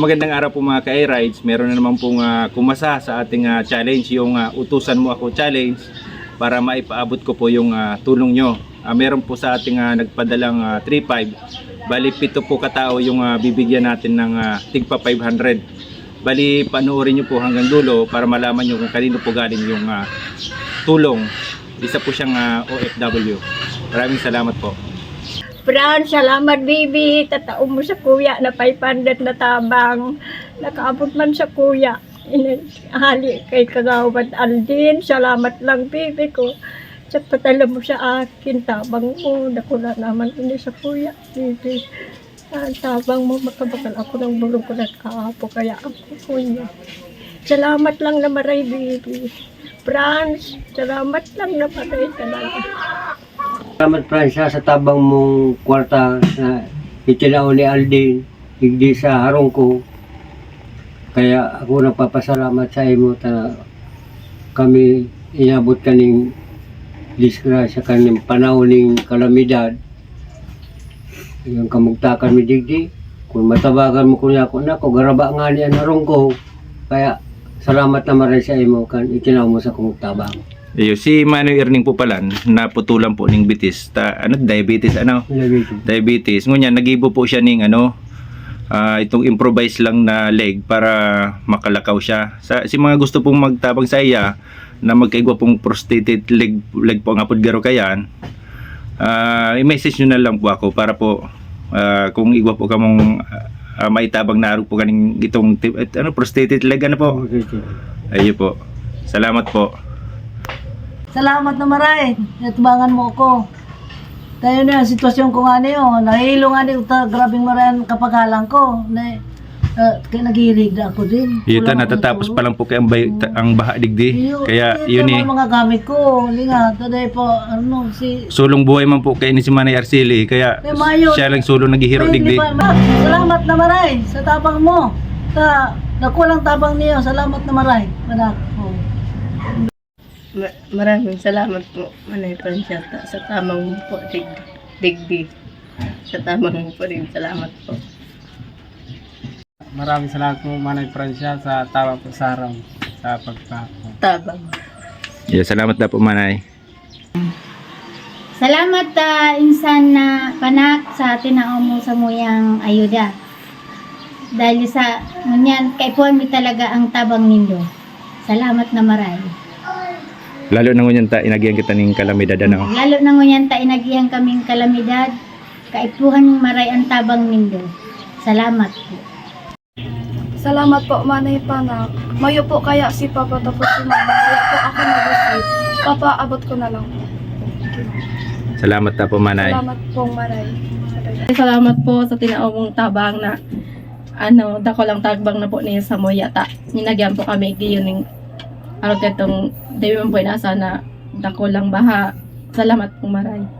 Magandang araw po mga ka-rides. Meron na naman pong ah, kumasa sa ating ah, challenge, yung ah, utusan mo ako challenge para maipaabot ko po yung ah, tulong nyo. Ah, meron po sa ating ah, nagpadalang ah, 3.5. Bali, pito po katao yung ah, bibigyan natin ng ah, tigpa 500. Bali, panoorin nyo po hanggang dulo para malaman nyo kung kanino po galing yung ah, tulong. Isa po siyang ah, OFW. Maraming salamat po. Fran, salamat baby. Tatao mo sa kuya na 500 na tabang. Nakaabot man sa kuya. Hali kay Kagawad Aldin. Salamat lang baby ko. Sa patala mo sa akin, tabang mo. Nakula naman ini sa kuya, baby. Ang tabang mo, makabakal ako ng bulong ko na kaapo. Kaya ako kuya. Salamat lang na maray, baby. Franz, salamat lang na maray talaga. Salamat Fransya sa tabang mong kwarta na itinao ni Aldin, higdi sa harong ko. Kaya ako nagpapasalamat sa imo ta kami inabot kaning disgrasya kaning panahon ning kalamidad. Yung kamugtakan mi digdi, kung matabagan mo kunya ko na ko garaba nga ni ang harong ko. Kaya salamat na maray sa imo kan itinao mo sa kumugtabang. Iyo, si Manoy Erning po palan, naputulan po ng bitis. Ta, ano, diabetes, ano? Diabetes. Ngunya, nagibo po siya ng ano, ah, itong improvise lang na leg para makalakaw siya. Sa, si mga gusto pong magtabang sa iya, na magkaigwa pong prosthetic leg, leg po nga po garo kayan, ah, i-message nyo na lang po ako para po, ah, kung igwa po kamong ah, maitabang na po kaning itong, et- ano, prosthetic leg, ano po? Ayun po. Salamat po. Salamat na maray. Natubangan mo ko. Tayo na, sitwasyon ko nga niyo. Nahilo nga niyo. Ta, grabing maray ang kapagalang ko. Na, uh, kaya na ako din. Ito Kulang natatapos ako pa lang po kay ang, bay, ta- ang baha digdi. Iyo, Kaya ito yun eh. mga gamit ko. Linga, today po, ano, si... Sulong buhay man po kay ni si Manay Arceli. Kaya Eh, mayo. siya lang sulong naghihiro digdi. ma- Salamat na maray sa tabang mo. Ta, nakulang tabang niyo. Salamat na maray. Manak. Ma- maraming salamat po, Manay Francesca, sa tamang po, dig, digdi. Sa tamang po rin, salamat po. Maraming salamat po Manay Francia sa tawag po sa araw sa pagpapako. Tabang. Yeah, salamat na po Manay. Salamat ta insan na panak sa tinao mo sa muyang ayuda. Dahil sa ngunyan kay po mi talaga ang tabang nindo. Salamat na maray. Lalo na ngunyan ta inagyan kita ning kalamidad ano. Lalo na ngunyan ta inagihang kaming kalamidad. Kaipuhan maray ang tabang nindo. Salamat po. Salamat po, Manay Panak. Mayo po kaya si Papa tapos si Mama. Kaya po ako nag-receive. Papa, abot ko na lang po. Salamat na po Manay. Salamat pong maray. Salamat po sa tinao mong tabang na ano, dako lang tagbang na po niya sa moyata. Ninagyan po kami giyon ng araw katong man po na dako lang baha. Salamat po maray.